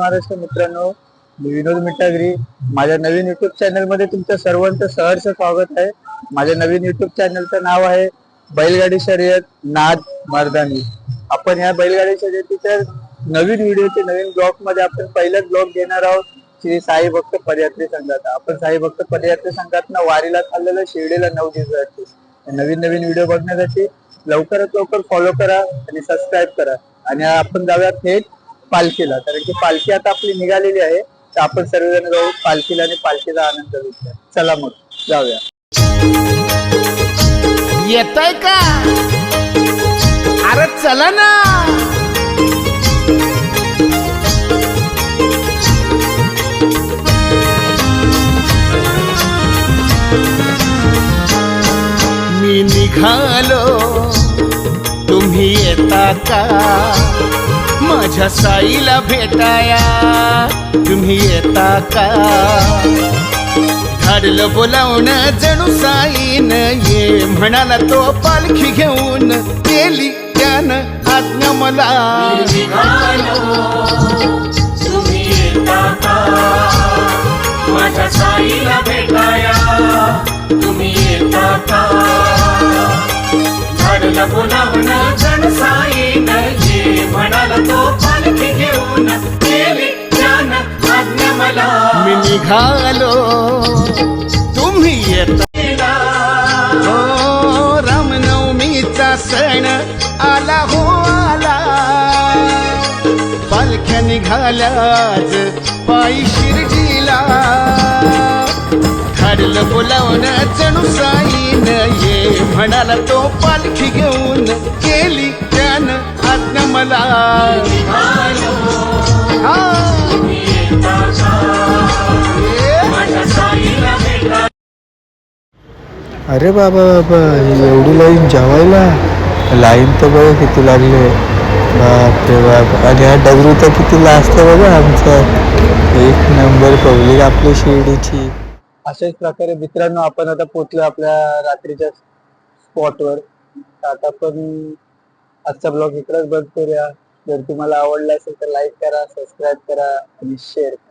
महाराष्ट्र मित्रांनो मी विनोद मिठागरी. माझ्या नवीन युट्यूब चॅनलमध्ये तुमचं सर्वांचं सहर्ष स्वागत आहे. माझ्या नवीन युट्यूब चॅनलचं नाव आहे बैलगाडी शर्यत नाद मर्दानी. आपण या बैलगाडी शर्यतीच्या नवीन व्हिडिओचे नवीन ब्लॉगमध्ये आपण पहिलाच ब्लॉग घेणार आहोत. श्री साई भक्त पदयात्री संघात. आपण साई भक्त पदयात्री संघात वारीला चाललेलं शिर्डीला नऊ दिवस नवीन नवीन व्हिडिओ बघण्यासाठी लवकरात लवकर फॉलो करा आणि सबस्क्राईब करा. आणि आपण जाऊया थेट पालखीला. कारण की पालखी आता आपली निघालेली आहे. तर आपण सर्वजण जाऊ पालखीला आणि पालखीचा आनंद घेऊया. चला मग जाऊया. येतय का? अरे चला ना. मी निघालो. तुम्ही येता का? माझ्या साईला भेटाया. तुम्ही येता का? धाडलं बोलावणं जणू साईन ये. म्हणाला तो पालखी घेऊन केली त्यानं आज्ञा मला. तुम्ही येता का? माझ्या साईला भेटाया. तुम्ही येता का? झाडला बोलावणं जण साई मी निघालो. तुम्ही येत हो रामनवमीचा सण आला हो आला. पालख्या निघाल्याच पायी शिर्डीला. ठरलं बोलावणं जणू साईन ये म्हणाला तो पालखी घेऊन केली त्यानं आज्ञा मला. अरे बाबा बाबा एवढी लाईन जेवायला? लाईन तर बघा किती लागले. बाप रे बाप. आणि हा डबरू तर किती लाजतं बघा आमचा. एक नंबर पब्लिक आपली शिर्डीची. अशाच प्रकारे मित्रांनो आपण आता पोचलो आपल्या रात्रीच्या स्पॉटवर आता आपण आजचा ब्लॉग इकडेच बंद करूया. जर तुम्हाला आवडला असेल तर लाईक करा सबस्क्राईब करा आणि शेअर करा.